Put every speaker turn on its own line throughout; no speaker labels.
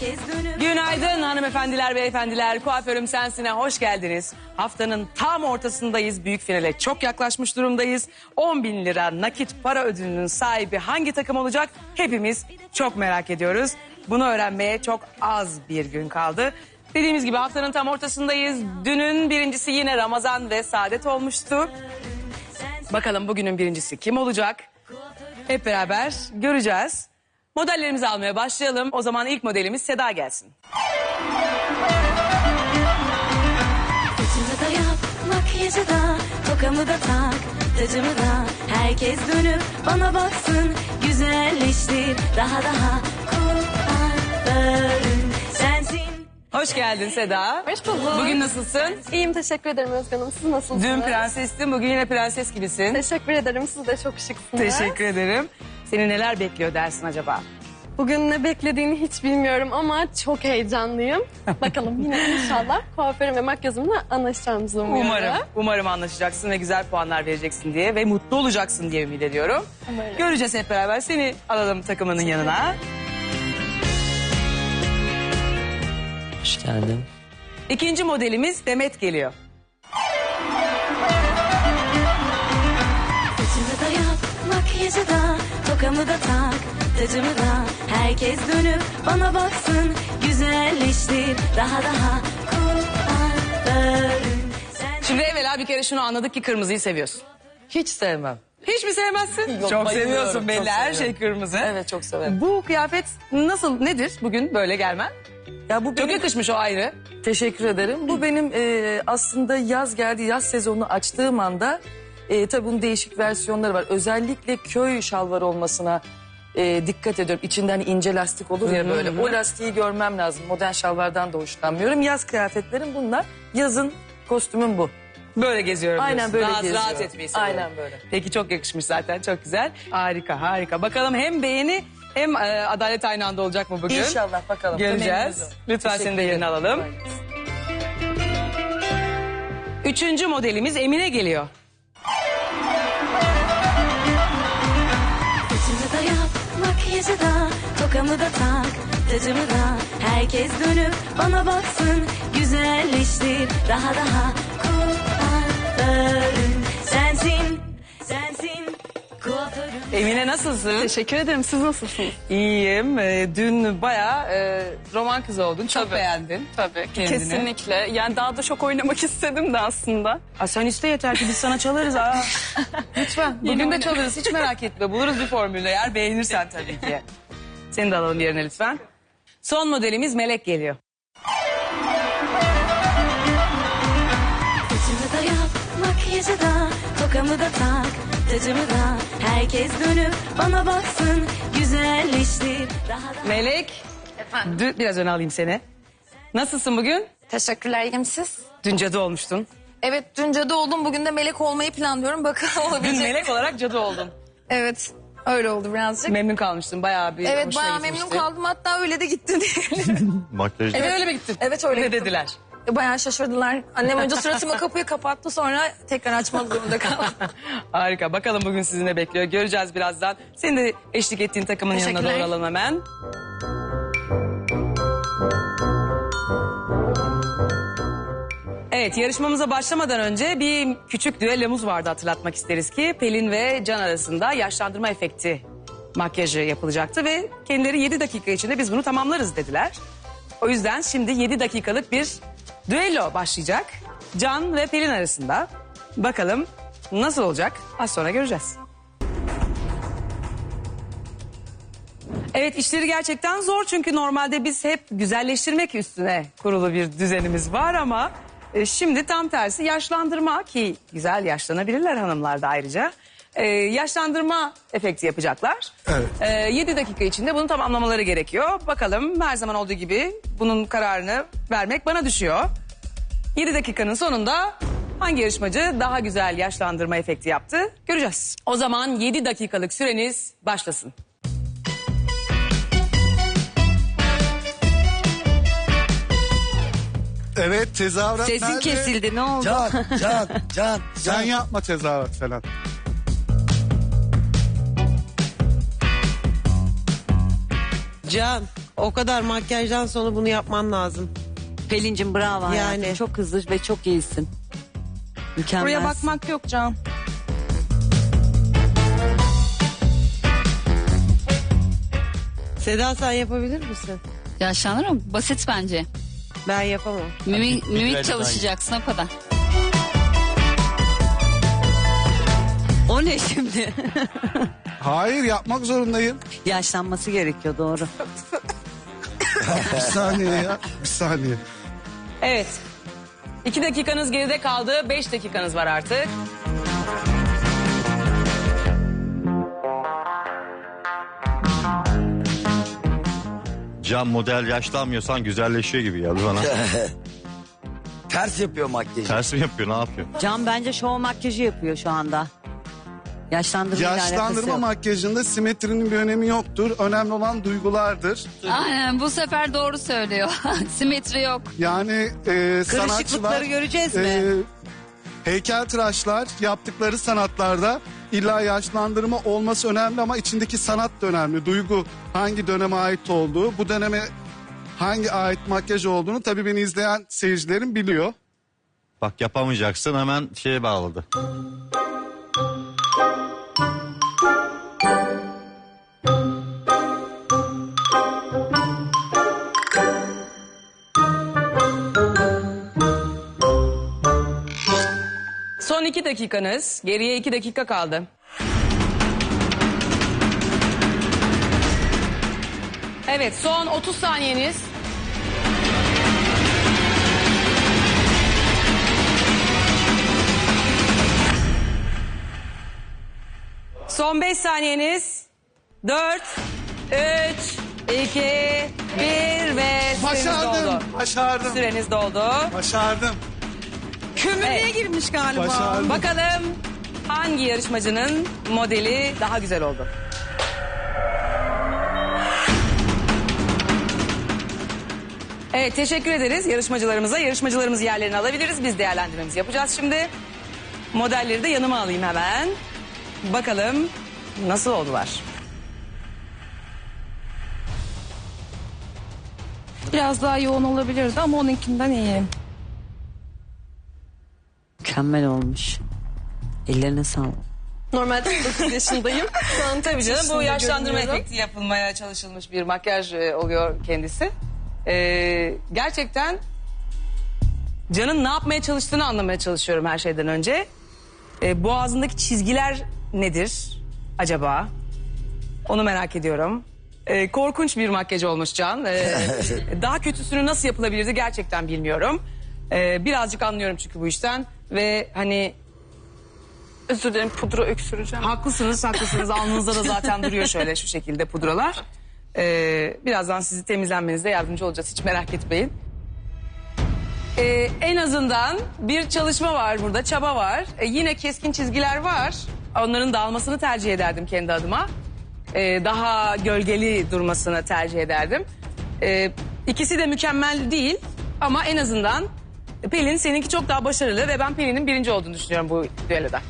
Herkes dönüp
Günaydın hanımefendiler, beyefendiler. Kuaförüm Sensin'e hoş geldiniz. Haftanın tam ortasındayız. Büyük finale çok yaklaşmış durumdayız. 10 bin lira nakit para ödülünün sahibi hangi takım olacak? Hepimiz çok merak ediyoruz. Bunu öğrenmeye çok az bir gün kaldı. Dediğimiz gibi haftanın tam ortasındayız. Dünün birincisi yine Ramazan ve Saadet olmuştu. Bakalım bugünün birincisi kim olacak? Hep beraber göreceğiz. Modellerimizi almaya başlayalım. O zaman ilk modelimiz Seda gelsin.
Saçımı da yap, makyajı da, tokamı da tak, tacımı da. Herkes dönüp bana baksın, güzelleştir daha daha. Kuaförüm sensin.
Hoş geldin Seda.
Hoş bulduk.
Bugün nasılsın?
İyiyim teşekkür ederim Özge Hanım. Siz nasılsınız?
Dün prensestin, bugün yine prenses gibisin.
Teşekkür ederim. Siz de çok şıksınız.
Teşekkür ederim. Seni neler bekliyor dersin acaba?
Bugün ne beklediğini hiç bilmiyorum ama çok heyecanlıyım. Bakalım yine inşallah kuaförüm ve makyajımla anlaşacağımızı umuyorum.
Umarım, umarım anlaşacaksın ve güzel puanlar vereceksin diye ve mutlu olacaksın diye ümit ediyorum.
Umarım.
Göreceğiz hep beraber. Seni alalım takımının yanına.
Hoş geldin.
İkinci modelimiz Demet geliyor.
Saçımı da yap, makyajı da, tokamı da tak, tacımı da. Herkes dönüp bana baksın, güzelleştir daha daha. Sensin.
Şimdi evvela bir kere şunu anladık ki kırmızıyı seviyorsun.
Hiç sevmem.
Hiç mi sevmezsin?
Yok,
çok
bayılıyorum,
seviyorsun belli.
çok
Her şey kırmızı.
Evet çok severim.
Bu kıyafet nasıl, nedir bugün böyle gelmen?
Ya bu
Çok
benim,
yakışmış o ayrı.
teşekkür ederim. Bu benim e, aslında yaz geldi, yaz sezonunu açtığım anda e, tabii bunun değişik versiyonları var. Özellikle köy şalvar olmasına e, dikkat ediyorum. İçinden ince lastik olur ya böyle. O lastiği görmem lazım. Modern şalvardan da hoşlanmıyorum. Yaz kıyafetlerim bunlar. Yazın kostümüm bu.
Böyle geziyorum
Aynen
diyorsun.
böyle
Rahat,
geziyorum.
rahat etmeyi seviyorum.
Aynen böyle.
Peki çok yakışmış zaten çok güzel. Harika harika. Bakalım hem beğeni hem e, adalet aynı anda olacak mı bugün?
İnşallah bakalım.
Göreceğiz. Lütfen seni de yerine alalım.
Kolay gelsin.
Üçüncü modelimiz Emine geliyor.
Makyajı da, tokamı da tak, tacımı da. Herkes dönüp bana baksın, güzelleştir daha daha.
Emine nasılsın?
Teşekkür ederim. Siz nasılsınız?
İyiyim. E, dün bayağı e, roman kızı oldun. Çok beğendin.
Tabii
Kendini.
kesinlikle. Yani daha da çok oynamak istedim de aslında.
Aa, sen iste yeter ki biz sana çalarız. Aa. Lütfen. Bugün de çalarız. Hiç merak etme. Buluruz bir formülü eğer beğenirsen tabii ki. Seni de alalım yerine lütfen. Son modelimiz Melek geliyor.
Saçımı da yap, makyajı da, tokamı da tak, tacımı da. Herkes dönüp bana baksın, güzelleştir daha daha.
Melek. Efendim? Biraz öne alayım seni. Nasılsın bugün?
Teşekkürler iyiyim siz.
Dün cadı olmuştun.
Evet dün cadı oldum bugün de melek olmayı planlıyorum. Bakalım
Dün
olabilecek.
melek olarak cadı oldun.
Evet öyle oldu birazcık.
Memnun kalmıştın bayağı bir
evet bayağı
gitmişti.
memnun kaldım hatta öyle de gitti diyebilirim.
Makyaj
Evet öyle mi gittin?
evet öyle
Ne
gittim.
dediler?
Bayağı şaşırdılar. Annem önce suratıma kapıyı kapattı sonra tekrar açmak zorunda kaldım.
Harika. Bakalım bugün sizi ne bekliyor. Göreceğiz birazdan. Seni de eşlik ettiğin takımın yanına doğru alalım hemen. Evet yarışmamıza başlamadan önce bir küçük düellomuz vardı hatırlatmak isteriz ki Pelin ve Can arasında yaşlandırma efekti makyajı yapılacaktı ve kendileri 7 dakika içinde biz bunu tamamlarız dediler. O yüzden şimdi 7 dakikalık bir düello başlayacak. Can ve Pelin arasında. Bakalım nasıl olacak? Az sonra göreceğiz. Evet işleri gerçekten zor çünkü normalde biz hep güzelleştirmek üstüne kurulu bir düzenimiz var ama e, şimdi tam tersi yaşlandırma ki güzel yaşlanabilirler hanımlar da ayrıca. E, yaşlandırma efekti yapacaklar. Evet. 7 dakika içinde bunu tamamlamaları gerekiyor. Bakalım her zaman olduğu gibi bunun kararını vermek bana düşüyor. 7 dakikanın sonunda hangi yarışmacı daha güzel yaşlandırma efekti yaptı göreceğiz. O zaman 7 dakikalık süreniz başlasın.
Evet tezahürat
Sesin
nerede?
kesildi ne oldu?
Can, can, can. Sen yapma tezahürat falan.
Can
O kadar makyajdan sonra bunu yapman lazım.
Pelin'cim bravo hayatım.
Yani.
Çok hızlı ve çok iyisin. Mükemmel.
Buraya bakmak yok Can.
Seda sen yapabilir misin?
Yaşlanırım. Basit bence.
Ben yapamam.
Mimik, mimik çalışacaksın o kadar.
Ne şimdi?
Hayır yapmak zorundayım.
Yaşlanması gerekiyor doğru.
Bir saniye ya. Bir saniye.
Evet. İki dakikanız geride kaldı. Beş dakikanız var artık.
Cam model yaşlanmıyorsan güzelleşiyor gibi geldi bana.
Ters yapıyor makyajı.
Ters mi yapıyor ne yapıyor?
Can bence şov makyajı yapıyor şu anda. Yaşlandırma
Yaşlandırma makyajında simetrinin bir önemi yoktur. Önemli olan duygulardır.
Aynen bu sefer doğru söylüyor. Simetri yok.
Yani e, sanatçılar...
Kırışıklıkları göreceğiz mi?
e, heykeltıraşlar yaptıkları sanatlarda illa yaşlandırma olması önemli ama içindeki sanat da önemli. Duygu hangi döneme ait olduğu, bu döneme hangi ait makyaj olduğunu tabii beni izleyen seyircilerim biliyor.
Bak yapamayacaksın hemen şeye bağladı.
Son iki dakikanız. Geriye iki dakika kaldı. Evet son 30 saniyeniz. Son 5 saniyeniz. 4, 3, 2, 1 ve süreniz
Başardım,
doldu.
başardım,
Süreniz doldu.
başardım.
Kömürlüğe
Evet.
girmiş galiba.
Başardım.
Bakalım hangi yarışmacının modeli daha güzel oldu? Evet teşekkür ederiz yarışmacılarımıza. Yarışmacılarımız yerlerini alabiliriz. Biz değerlendirmemizi yapacağız şimdi. Modelleri de yanıma alayım hemen. Bakalım nasıl oldular?
Biraz daha yoğun olabilirdi ama onunkinden iyi.
Mükemmel olmuş. Ellerine sağlık.
Normalde 9 yaşındayım. Şu an
Tabii canım bu yaşlandırma efekti yapılmaya çalışılmış bir makyaj e, oluyor kendisi. Ee, gerçekten Can'ın ne yapmaya çalıştığını anlamaya çalışıyorum her şeyden önce. Ee, boğazındaki çizgiler nedir acaba? Onu merak ediyorum. Ee, korkunç bir makyaj olmuş Can. Ee, daha kötüsünü nasıl yapılabilirdi gerçekten bilmiyorum. Ee, birazcık anlıyorum çünkü bu işten. Ve hani
Özür dilerim pudra öksüreceğim.
Haklısınız, haklısınız. Alnınızda da zaten duruyor şöyle şu şekilde pudralar. Ee, birazdan sizi temizlenmenize yardımcı olacağız. Hiç merak etmeyin. Ee, en azından bir çalışma var burada, çaba var. Ee, yine keskin çizgiler var. Onların dağılmasını tercih ederdim kendi adıma. Ee, daha gölgeli durmasını tercih ederdim. Ee, ikisi de mükemmel değil ama en azından Pelin seninki çok daha başarılı ve ben Pelin'in birinci olduğunu düşünüyorum bu düelloda.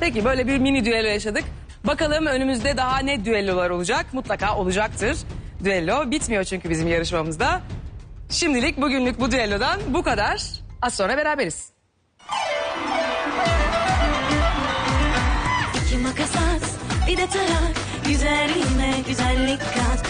Peki böyle bir mini düello yaşadık. Bakalım önümüzde daha ne düellolar olacak? Mutlaka olacaktır. Düello bitmiyor çünkü bizim yarışmamızda. Şimdilik bugünlük bu düellodan bu kadar. Az sonra beraberiz.
İki makas bir de tarak. Güzelliğime güzellik kat.